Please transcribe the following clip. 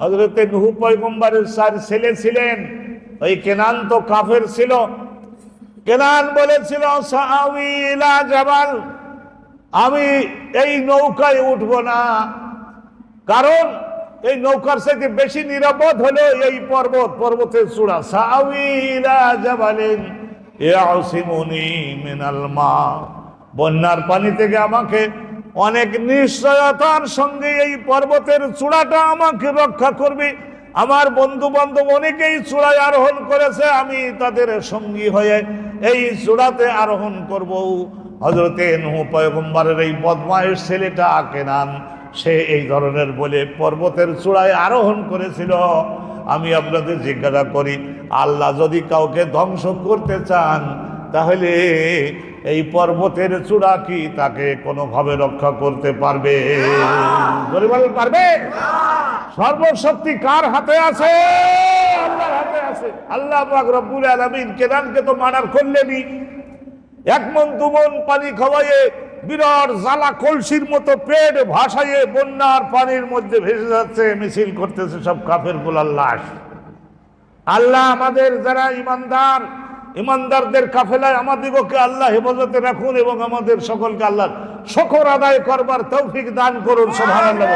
হজরতে নুহু চার ছেলে ছিলেন, ওই কেনান তো কাফের ছিল। কেনান বলেছিল জাবাল, আমি এই নৌকায় উঠব না। কারণ এই নৌকার সাথে বেশি নিরাপদ হলো এই পর্বত, পর্বতের চূড়া। সাউই ইলা জাবালিন ইয়াসিমুনি মিনাল মা। বন্যার পানি থেকে আমাকে অনেক নিশ্চয়তার সঙ্গে এই পর্বতের চূড়াটা আমাকে রক্ষা করবে। আমার বন্ধু বান্ধব অনেকেই চূড়ায় আরোহণ করেছে, আমি তাদের সঙ্গী হয়ে এই চূড়াতে আরোহণ করব। হজরতে নুহু পয়গম্বরের এই বদমায়ের ছেলেটা কেনান সে এই ধরনের বলে পর্বতের চূড়ায় আরোহণ করেছিল। আমি আপনাদের জিজ্ঞাসা করি, আল্লাহ যদি কাউকে ধ্বংস করতে চান, তাহলে এই পর্বতের চূড়া কি তাকে কোনোভাবে রক্ষা করতে পারবে? পারবে? সর্বশক্তি কার হাতে আছে? আল্লাহ রব্বুল আলামিন কেদানকে তো মার্ডার করলেনই। এক মন দুমন পানি খাওয়াইয়ে বিরাট জ্বালা কলসির মতো পেট ভাসাইয়ে বন্যার পানির মধ্যে ভেসে যাচ্ছে, মিছিল করতেছে সব কাফেরগুলার লাশ। আল্লাহ আমাদের যারা ইমানদার ইমানদারদের কাফেলায় আমাদিগকে আল্লাহ হেফাজতে রাখুন এবং আমাদের সকলকে আল্লাহ শকর আদায় করবার তৌফিক দান করুন, সুবহানাল্লাহ।